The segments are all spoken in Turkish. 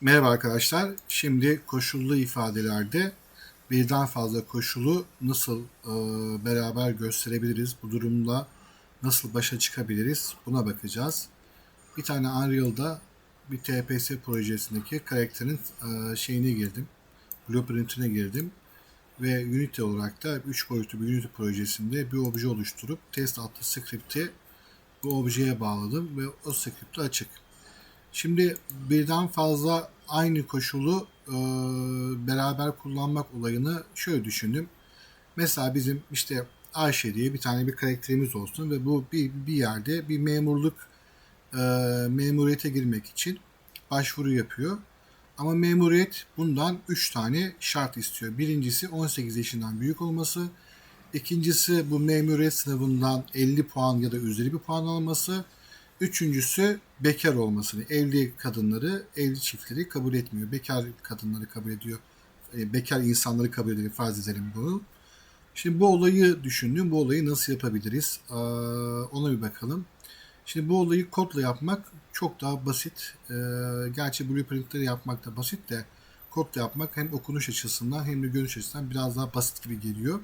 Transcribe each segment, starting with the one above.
Merhaba arkadaşlar. Şimdi koşullu ifadelerde birden fazla koşulu nasıl e, beraber gösterebiliriz? Bu durumla nasıl başa çıkabiliriz? Buna bakacağız. Bir tane Unreal'da bir TPS projesindeki karakterin e, şeyine girdim. Blueprint'ine girdim. Ve Unity olarak da 3 boyutlu bir Unity projesinde bir obje oluşturup test adlı script'i bu objeye bağladım ve o script'i açık. Şimdi birden fazla aynı koşulu e, beraber kullanmak olayını şöyle düşündüm. Mesela bizim işte Ayşe diye bir tane bir karakterimiz olsun ve bu bir, bir yerde bir memurluk e, memuriyete girmek için başvuru yapıyor. Ama memuriyet bundan 3 tane şart istiyor. Birincisi 18 yaşından büyük olması. İkincisi bu memuriyet sınavından 50 puan ya da üzeri bir puan alması. Üçüncüsü bekar olmasını. Evli kadınları, evli çiftleri kabul etmiyor. Bekar kadınları kabul ediyor. E, Bekar insanları kabul ediyor. Farz edelim bunu. Şimdi bu olayı düşündüm. Bu olayı nasıl yapabiliriz? Ona bir bakalım. Şimdi bu olayı kodla yapmak çok daha basit. Ee, Gerçi blueprintleri yapmak da basit de kodla yapmak hem okunuş açısından hem de görüş açısından biraz daha basit gibi geliyor.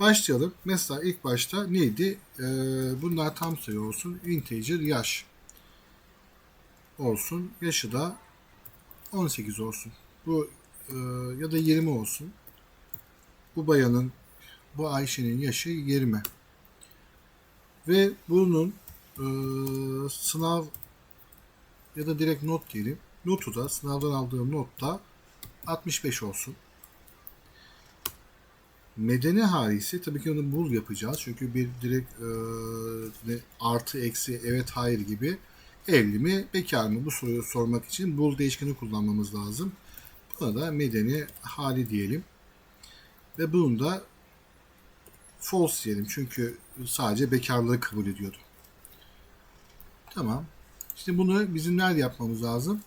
Başlayalım. Mesela ilk başta neydi? Ee, bunlar tam sayı olsun. Integer yaş olsun. Yaşı da 18 olsun. Bu e, ya da 20 olsun. Bu bayanın, bu Ayşe'nin yaşı 20. Ve bunun e, sınav ya da direkt not diyelim. Notu da sınavdan aldığım not da 65 olsun. Medeni hali ise tabii ki onu bul yapacağız. Çünkü bir direkt e, artı eksi evet hayır gibi evli mi bekar mı bu soruyu sormak için bul değişkeni kullanmamız lazım. Buna da medeni hali diyelim. Ve bunu da false diyelim. Çünkü sadece bekarlığı kabul ediyordu. Tamam. Şimdi bunu bizim nerede yapmamız lazım?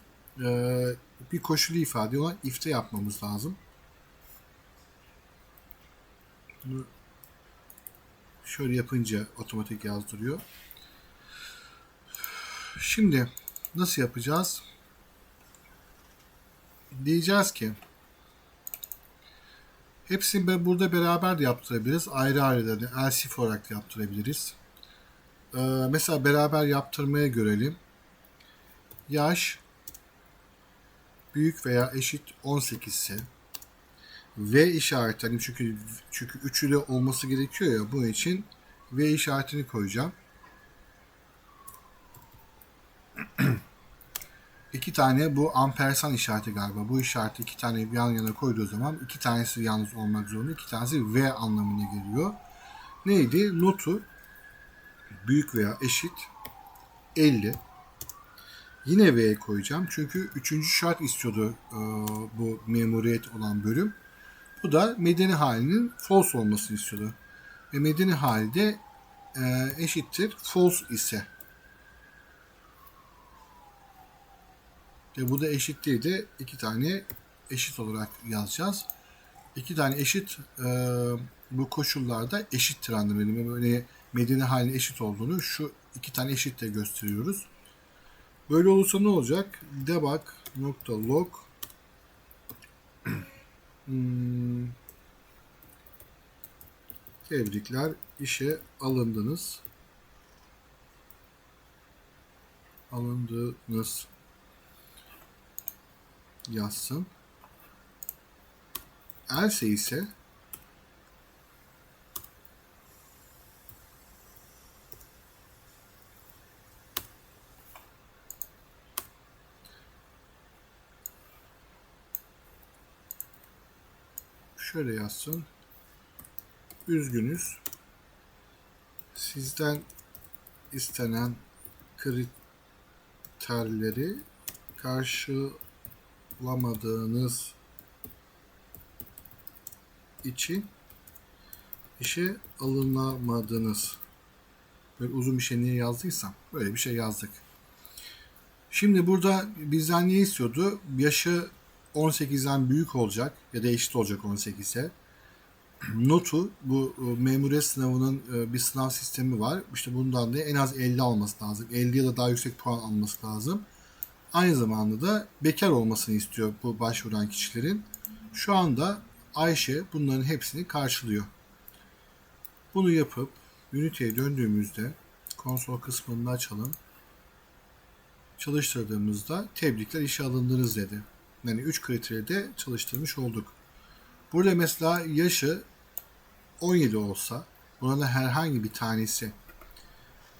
Ee, bir koşulu ifade olan if'te yapmamız lazım. Bunu şöyle yapınca otomatik yazdırıyor. Şimdi nasıl yapacağız? Diyeceğiz ki hepsini be- burada beraber de yaptırabiliriz. Ayrı ayrı da elsif olarak da yaptırabiliriz. Ee, mesela beraber yaptırmaya görelim. Yaş büyük veya eşit 18 ise V işareti hani çünkü çünkü üçü de olması gerekiyor ya bunun için V işaretini koyacağım. iki tane bu ampersan işareti galiba. Bu işareti iki tane yan yana koyduğu zaman iki tanesi yalnız olmak zorunda. iki tanesi V anlamına geliyor. Neydi? Notu büyük veya eşit 50. Yine V koyacağım. Çünkü üçüncü şart istiyordu e, bu memuriyet olan bölüm. Bu da medeni halinin false olmasını istiyordu. Ve medeni halde e, eşittir false ise. Ve bu da eşit değil de iki tane eşit olarak yazacağız. İki tane eşit e, bu koşullarda eşittir anlamında. Böyle medeni halinin eşit olduğunu şu iki tane eşitle gösteriyoruz. Böyle olursa ne olacak? Debug nokta log Hmm. Tebrikler, işe alındınız. Alındınız yazsın. Else ise şöyle yazsın. Üzgünüz. Sizden istenen kriterleri karşılamadığınız için işe alınamadınız. Böyle uzun bir şey niye yazdıysam böyle bir şey yazdık. Şimdi burada bizden ne istiyordu? Yaşı 18'den büyük olacak ya da eşit olacak 18'e. Notu bu e, memuriyet sınavının e, bir sınav sistemi var. İşte bundan da en az 50 alması lazım. 50 ya da daha yüksek puan alması lazım. Aynı zamanda da bekar olmasını istiyor bu başvuran kişilerin. Şu anda Ayşe bunların hepsini karşılıyor. Bunu yapıp Unity'ye döndüğümüzde konsol kısmını açalım. Çalıştırdığımızda tebrikler işe alındınız dedi. Yani 3 kriteri de çalıştırmış olduk. Burada mesela yaşı 17 olsa buna da herhangi bir tanesi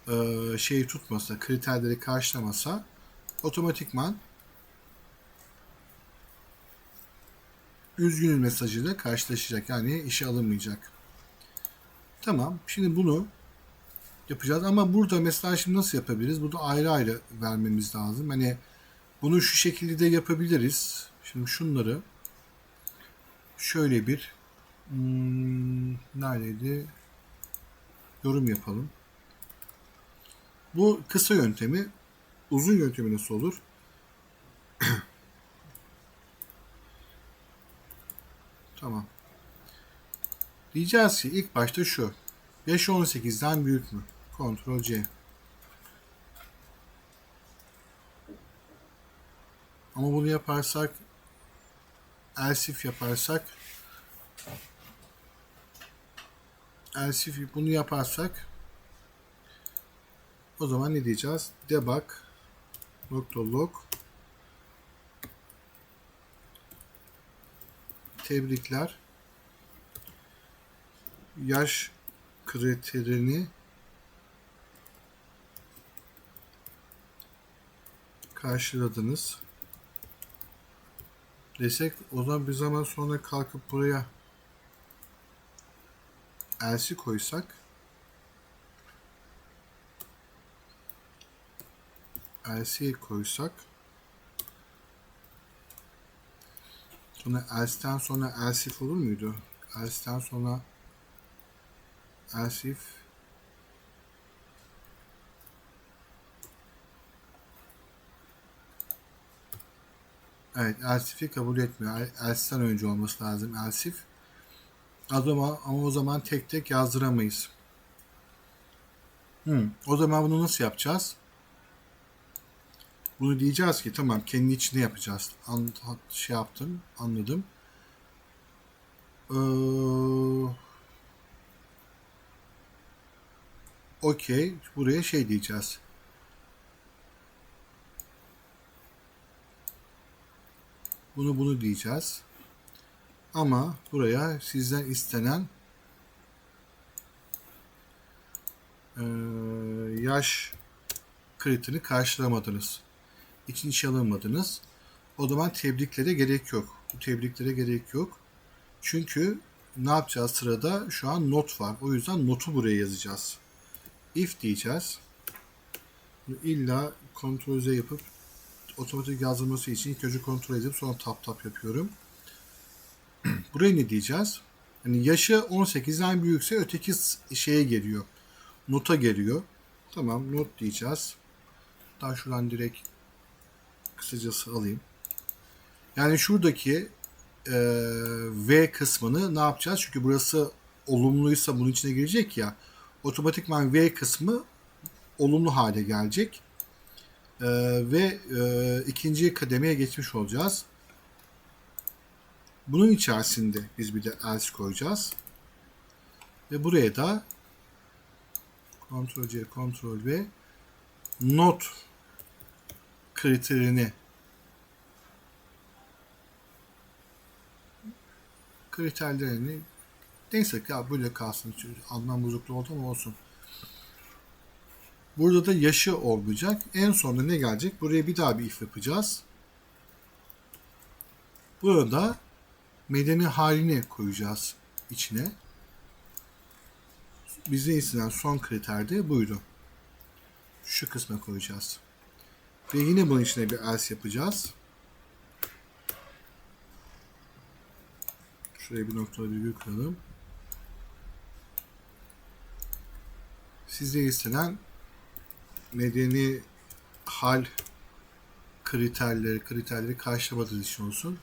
e, şeyi tutmasa, kriterleri karşılamasa otomatikman üzgünüm mesajıyla karşılaşacak. Yani işe alınmayacak. Tamam. Şimdi bunu yapacağız ama burada mesela şimdi nasıl yapabiliriz? Burada ayrı ayrı vermemiz lazım. Hani bunu şu şekilde de yapabiliriz. Şimdi şunları şöyle bir hmm, neredeydi? Yorum yapalım. Bu kısa yöntemi. Uzun yöntemi nasıl olur? tamam. Diyeceğiz ki ilk başta şu. Yaşı 18'den büyük mü? Ctrl C. Ama bunu yaparsak elsif yaparsak elsif bunu yaparsak o zaman ne diyeceğiz? Debug nokta log. Tebrikler. Yaş kriterini karşıladınız desek o zaman bir zaman sonra kalkıp buraya elsi koysak elsi'yi koysak sonra else'ten sonra elsif olur muydu? Else'ten sonra elsif Evet, elsif'i kabul etmiyor. El- Else'den önce olması lazım elsif. Ama, ama o zaman tek tek yazdıramayız. Hmm, o zaman bunu nasıl yapacağız? Bunu diyeceğiz ki tamam kendi içinde yapacağız. An, şey yaptım, anladım. Ee, Okey, buraya şey diyeceğiz. Bunu bunu diyeceğiz. Ama buraya sizden istenen eee, yaş kriterini karşılamadınız. İçin işe alınmadınız. O zaman tebriklere gerek yok. Bu tebriklere gerek yok. Çünkü ne yapacağız sırada? Şu an not var. O yüzden notu buraya yazacağız. If diyeceğiz. İlla kontrol Z yapıp otomatik yazdırması için ilk önce kontrol edip sonra tap tap yapıyorum. Buraya ne diyeceğiz? Yani yaşı 18'den büyükse öteki şeye geliyor. Nota geliyor. Tamam not diyeceğiz. Daha şuradan direkt kısacası alayım. Yani şuradaki e, V kısmını ne yapacağız? Çünkü burası olumluysa bunun içine girecek ya. Otomatikman V kısmı olumlu hale gelecek. E, ve e, ikinci kademeye geçmiş olacağız. Bunun içerisinde biz bir de else koyacağız. Ve buraya da Ctrl C, Ctrl V not kriterini kriterlerini neyse ya böyle kalsın. Anlam bozukluğu oldu ama olsun. Burada da yaşı olmayacak. En sonunda ne gelecek? Buraya bir daha bir if yapacağız. Burada medeni halini koyacağız içine. Bize istenen son kriter de buydu. Şu kısma koyacağız. Ve yine bunun içine bir else yapacağız. Şuraya bir noktalı virgül koyalım. Size istenen medeni hal kriterleri kriterleri karşılamadığınız için olsun.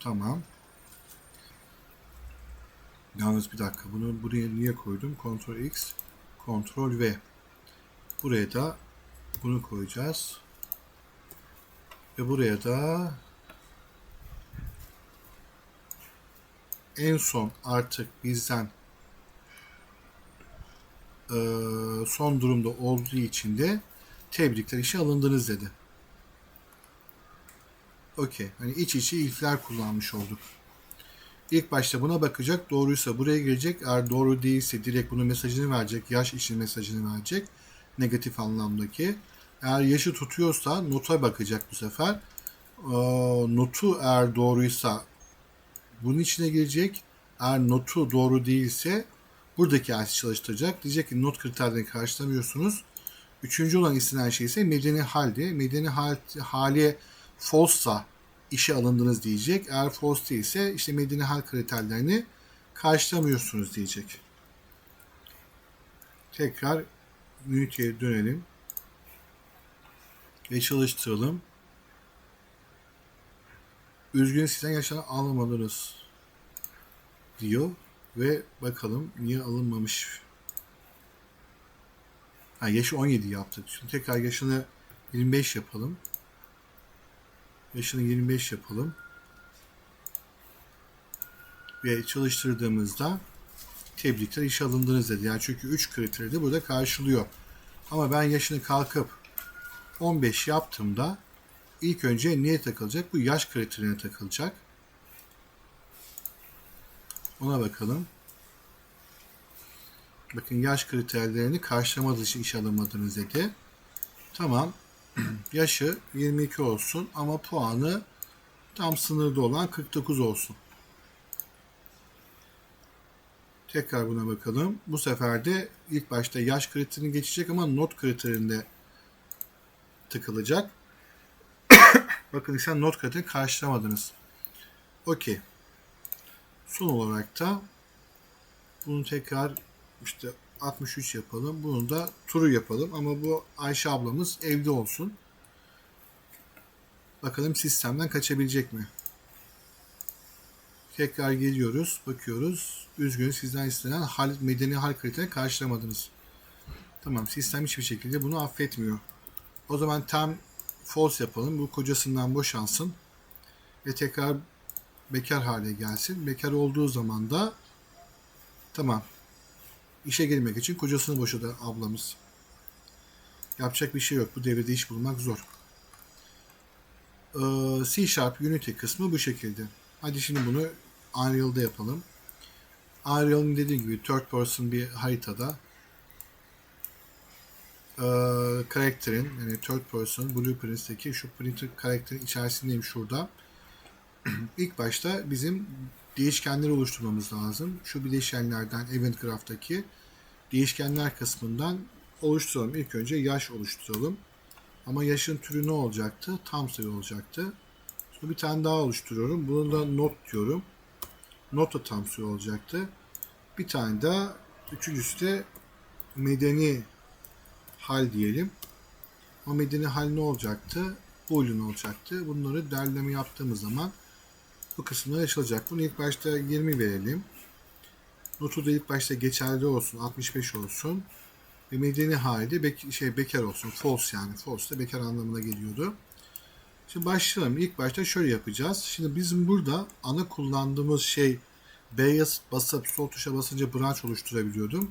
Tamam. Yalnız bir dakika. Bunu buraya niye koydum? Ctrl X, Ctrl V. Buraya da Bunu koyacağız. Ve buraya da en son artık bizden eee, son durumda olduğu için de tebrikler işe alındınız dedi. Okey. Hani iç içe ilkler kullanmış olduk. İlk başta buna bakacak. Doğruysa buraya girecek. Eğer doğru değilse direkt bunun mesajını verecek. Yaş için mesajını verecek. Negatif anlamdaki. Eğer yaşı tutuyorsa nota bakacak bu sefer. Ee, notu eğer doğruysa bunun içine girecek. Eğer notu doğru değilse buradaki yaşı çalıştıracak. Diyecek ki not kriterlerini karşılamıyorsunuz. Üçüncü olan istenen şey ise medeni haldi. Medeni hal, hali false'sa işe alındınız diyecek. Eğer false değilse işte medeni hal kriterlerini karşılamıyorsunuz diyecek. Tekrar Unity'ye dönelim. Ve çalıştıralım. Üzgün sizden yaşanan almadınız diyor. Ve bakalım niye alınmamış. Ha, yaşı 17 yaptık. Şimdi tekrar yaşını 25 yapalım. Yaşını 25 yapalım. Ve çalıştırdığımızda tebrikler işe alındınız dedi. Yani çünkü 3 kriteri de burada karşılıyor. Ama ben yaşını kalkıp 15 yaptığımda ilk önce neye takılacak? Bu yaş kriterine takılacak. Ona bakalım. Bakın yaş kriterlerini karşılamadığı için işe alınmadınız dedi. Tamam. Yaşı 22 olsun ama puanı tam sınırda olan 49 olsun. Tekrar buna bakalım. Bu sefer de ilk başta yaş kriterini geçecek ama not kriterinde tıkılacak. Bakın sen not kriterini karşılamadınız. Okey. Son olarak da bunu tekrar işte 63 yapalım. Bunu da turu yapalım. Ama bu Ayşe ablamız evde olsun. Bakalım sistemden kaçabilecek mi? Tekrar geliyoruz. Bakıyoruz. Üzgün sizden istenen hal, medeni hal kriterini karşılamadınız. Tamam sistem hiçbir şekilde bunu affetmiyor. O zaman tam false yapalım. Bu kocasından boşansın. Ve tekrar bekar hale gelsin. Bekar olduğu zaman da tamam işe girmek için kocasını boşadı ablamız. Yapacak bir şey yok. Bu devirde iş bulmak zor. Ee, C Sharp Unity kısmı bu şekilde. Hadi şimdi bunu Unreal'da yapalım. Unreal'ın dediğim gibi third person bir haritada ee, karakterin yani third person blueprints'teki şu printer karakterin içerisindeyim şurada. İlk başta bizim değişkenleri oluşturmamız lazım. Şu bileşenlerden Event Graph'taki değişkenler kısmından oluşturalım. İlk önce yaş oluşturalım. Ama yaşın türü ne olacaktı? Tam sayı olacaktı. Sonra bir tane daha oluşturuyorum. Bunu da not diyorum. Not da tam sayı olacaktı. Bir tane daha üçüncüsü de medeni hal diyelim. O medeni hal ne olacaktı? Boolean olacaktı. Bunları derleme yaptığımız zaman bu kısımlar açılacak. Bunu ilk başta 20 verelim. Notu da ilk başta geçerli olsun. 65 olsun. Ve medeni halde bek şey bekar olsun. False yani. False da bekar anlamına geliyordu. Şimdi başlayalım. İlk başta şöyle yapacağız. Şimdi bizim burada ana kullandığımız şey beyaz basıp sol tuşa basınca branch oluşturabiliyordum.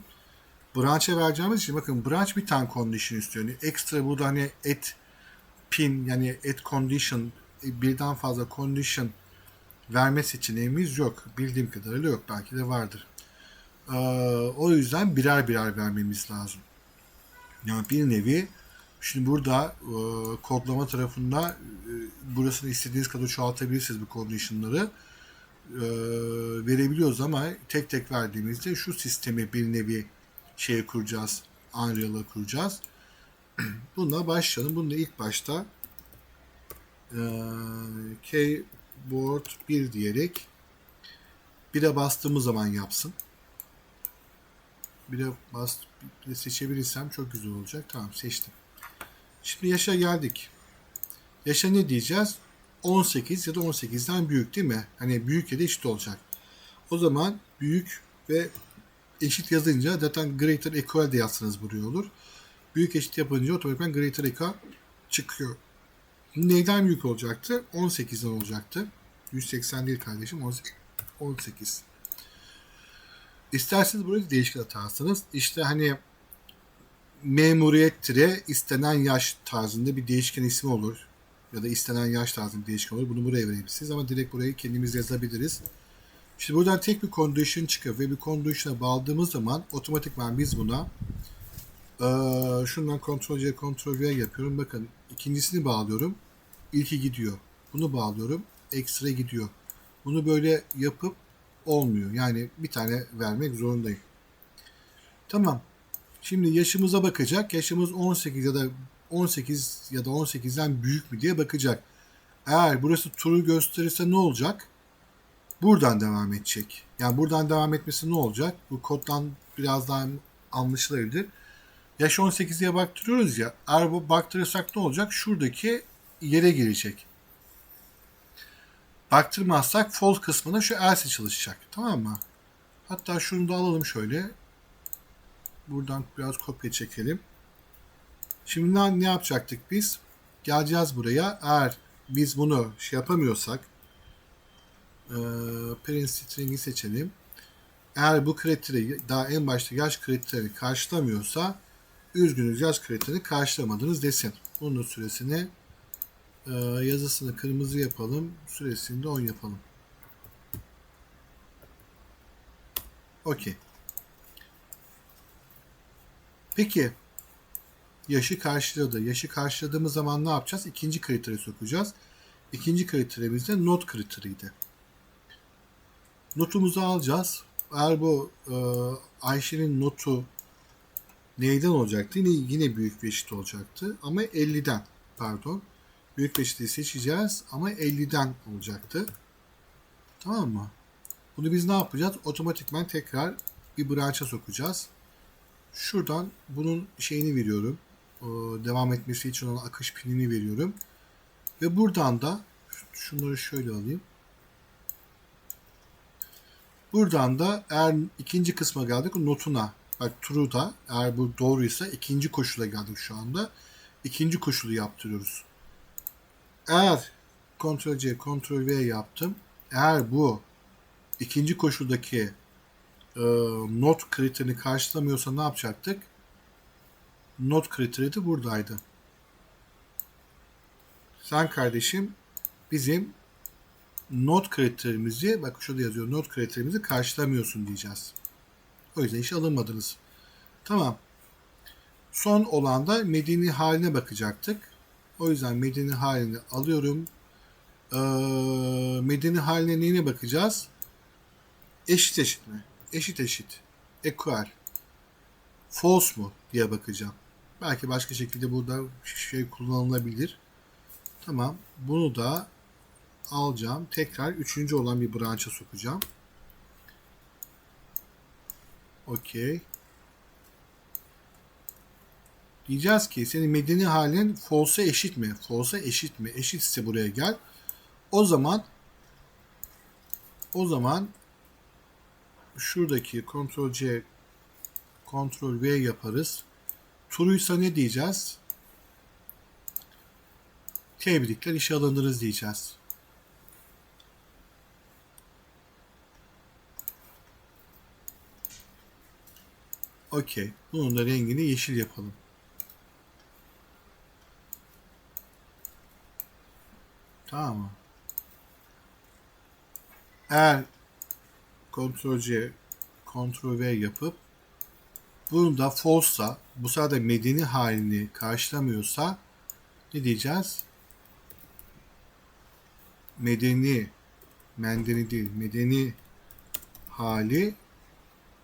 Branch'e vereceğimiz için bakın branch bir tane condition istiyor. Yani ekstra burada hani et pin yani et condition birden fazla condition verme seçeneğimiz yok. Bildiğim kadarıyla yok. Belki de vardır. Ee, o yüzden birer birer vermemiz lazım. Yani bir nevi şimdi burada e, kodlama tarafında e, burasını istediğiniz kadar çoğaltabilirsiniz bu condition'ları. E, verebiliyoruz ama tek tek verdiğimizde şu sistemi bir nevi şeye kuracağız. Unreal'a kuracağız. Bununla başlayalım. Bunu da ilk başta e, keyboard 1 diyerek 1'e bastığımız zaman yapsın. Bir de bas bir de seçebilirsem çok güzel olacak. Tamam seçtim. Şimdi yaşa geldik. Yaşa ne diyeceğiz? 18 ya da 18'den büyük değil mi? Hani büyük ya da eşit olacak. O zaman büyük ve eşit yazınca zaten greater equal de yazsanız buraya olur. Büyük eşit yapınca otomatikman greater echo çıkıyor. Neyden büyük olacaktı? 18'den olacaktı. 180 değil kardeşim 18. İsterseniz burayı değişken atarsınız. İşte hani memuriyet tire istenen yaş tarzında bir değişken ismi olur. Ya da istenen yaş tarzında bir değişken olur. Bunu buraya verebilirsiniz ama direkt burayı kendimiz yazabiliriz. İşte buradan tek bir condition çıkıyor ve bir condition'a bağladığımız zaman otomatikman biz buna eee şundan Ctrl C Ctrl V yapıyorum. Bakın ikincisini bağlıyorum. İlki gidiyor. Bunu bağlıyorum. Ekstra gidiyor. Bunu böyle yapıp olmuyor. Yani bir tane vermek zorundayım. Tamam. Şimdi yaşımıza bakacak. Yaşımız 18 ya da 18 ya da 18'den büyük mü diye bakacak. Eğer burası turu gösterirse ne olacak? Buradan devam edecek. Yani buradan devam etmesi ne olacak? Bu koddan biraz daha anlaşılabilir. Yaş 18'e baktırıyoruz ya. Eğer bu baktırırsak ne olacak? Şuradaki yere girecek. Baktırmazsak false kısmına şu else çalışacak. Tamam mı? Hatta şunu da alalım şöyle. Buradan biraz kopya çekelim. Şimdi ne, yapacaktık biz? Geleceğiz buraya. Eğer biz bunu şey yapamıyorsak e, parent string'i seçelim. Eğer bu kriteri daha en başta yaş kriterini karşılamıyorsa üzgünüz yaş kriterini karşılamadınız desin. Bunun süresini e, yazısını kırmızı yapalım. Süresini de 10 yapalım. Okey. Peki yaşı karşıladı. Yaşı karşıladığımız zaman ne yapacağız? İkinci kriteri sokacağız. İkinci kriterimiz de not kriteriydi. Notumuzu alacağız. Eğer bu e, Ayşe'nin notu neyden olacaktı? Yine, yine büyük bir eşit olacaktı. Ama 50'den pardon. Büyük eşitliği seçeceğiz ama 50'den olacaktı. Tamam mı? Bunu biz ne yapacağız? Otomatikman tekrar bir branch'a sokacağız. Şuradan bunun şeyini veriyorum. O, devam etmesi için ona akış pinini veriyorum. Ve buradan da şunları şöyle alayım. Buradan da eğer ikinci kısma geldik notuna bak true'da eğer bu doğruysa ikinci koşula geldik şu anda. İkinci koşulu yaptırıyoruz. Eğer Ctrl C Ctrl V yaptım. Eğer bu ikinci koşuldaki e, not kriterini karşılamıyorsa ne yapacaktık? Not kriteri de buradaydı. Sen kardeşim bizim not kriterimizi bak şurada yazıyor not kriterimizi karşılamıyorsun diyeceğiz. O yüzden işe alınmadınız. Tamam. Son olan da medeni haline bakacaktık. O yüzden medeni halini alıyorum. Ee, medeni haline neyine bakacağız? Eşit eşit mi? Eşit eşit. Equal. False mu diye bakacağım. Belki başka şekilde burada şey kullanılabilir. Tamam. Bunu da alacağım. Tekrar üçüncü olan bir branch'a sokacağım. Okey. Diyeceğiz ki senin medeni halin false'a eşit mi? False'a eşit mi? Eşitse buraya gel. O zaman o zaman şuradaki Ctrl C Ctrl V yaparız. True'ysa ne diyeceğiz? Tebrikler işe alındınız diyeceğiz. Okey. Bunun da rengini yeşil yapalım. Tamam mı? Eğer Ctrl C Ctrl V yapıp bunu da false'sa bu sefer medeni halini karşılamıyorsa ne diyeceğiz? Medeni mendeni değil medeni hali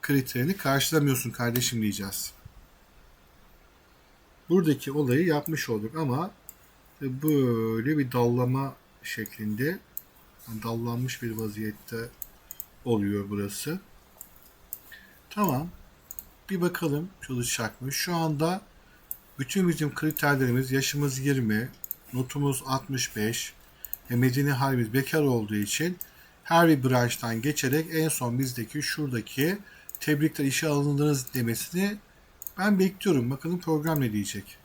kriterini karşılamıyorsun kardeşim diyeceğiz. Buradaki olayı yapmış olduk ama böyle bir dallama şeklinde dallanmış bir vaziyette oluyor burası. Tamam. Bir bakalım çalışacak mı? Şu anda bütün bizim kriterlerimiz yaşımız 20, notumuz 65 ve medeni halimiz bekar olduğu için her bir branştan geçerek en son bizdeki şuradaki tebrikler işe alındınız demesini Ben bekliyorum. Bakalım program ne diyecek.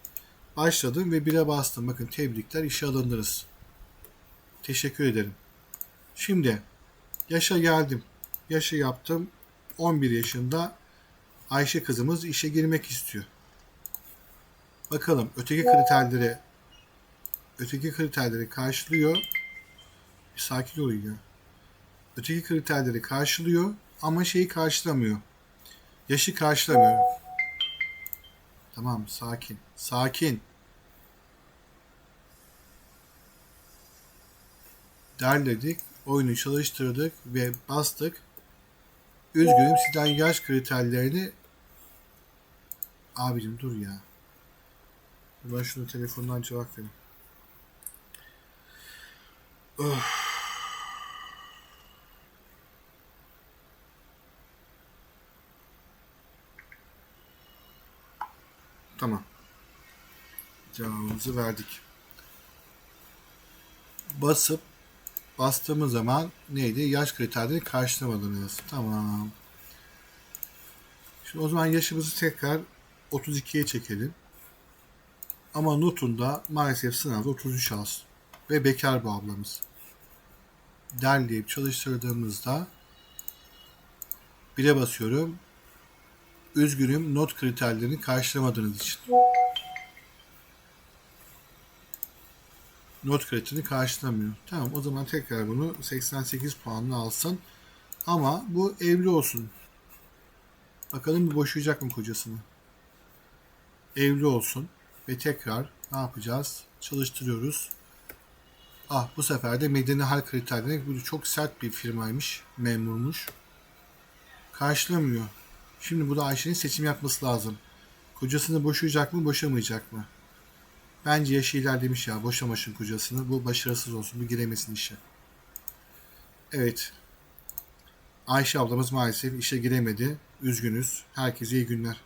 Başladım ve 1'e bastım. Bakın tebrikler işe alındınız. Teşekkür ederim. Şimdi yaşa geldim. Yaşı yaptım. 11 yaşında Ayşe kızımız işe girmek istiyor. Bakalım öteki kriterleri öteki kriterleri karşılıyor. Bir sakin olun ya. Öteki kriterleri karşılıyor ama şeyi karşılamıyor. Yaşı karşılamıyor. Tamam sakin. Sakin. Derledik. Oyunu çalıştırdık ve bastık. Üzgünüm sizden yaş kriterlerini Abicim dur ya. Ben şunu telefondan cevap vereyim. Oh. Tamam. Cevabımızı verdik. Basıp bastığımız zaman neydi? Yaş kriterlerini karşılamadınız. Tamam. Şimdi o zaman yaşımızı tekrar 32'ye çekelim. Ama notunda maalesef sınavda 33 az. Ve bekar bu ablamız. Derleyip çalıştırdığımızda 1'e basıyorum. Üzgünüm not kriterlerini karşılamadığınız için. Not kriterini karşılamıyor. Tamam o zaman tekrar bunu 88 puanla alsın. Ama bu evli olsun. Bakalım bir boşayacak mı kocasını? Evli olsun. Ve tekrar ne yapacağız? Çalıştırıyoruz. Ah bu sefer de medeni hal kriterlerine bu çok sert bir firmaymış. Memurmuş. Karşılamıyor. Şimdi bu da Ayşe'nin seçim yapması lazım. Kocasını boşayacak mı, boşamayacak mı? Bence yaşı ilerlemiş ya. Boşamasın kocasını. Bu başarısız olsun. Bu giremesin işe. Evet. Ayşe ablamız maalesef işe giremedi. Üzgünüz. Herkese iyi günler.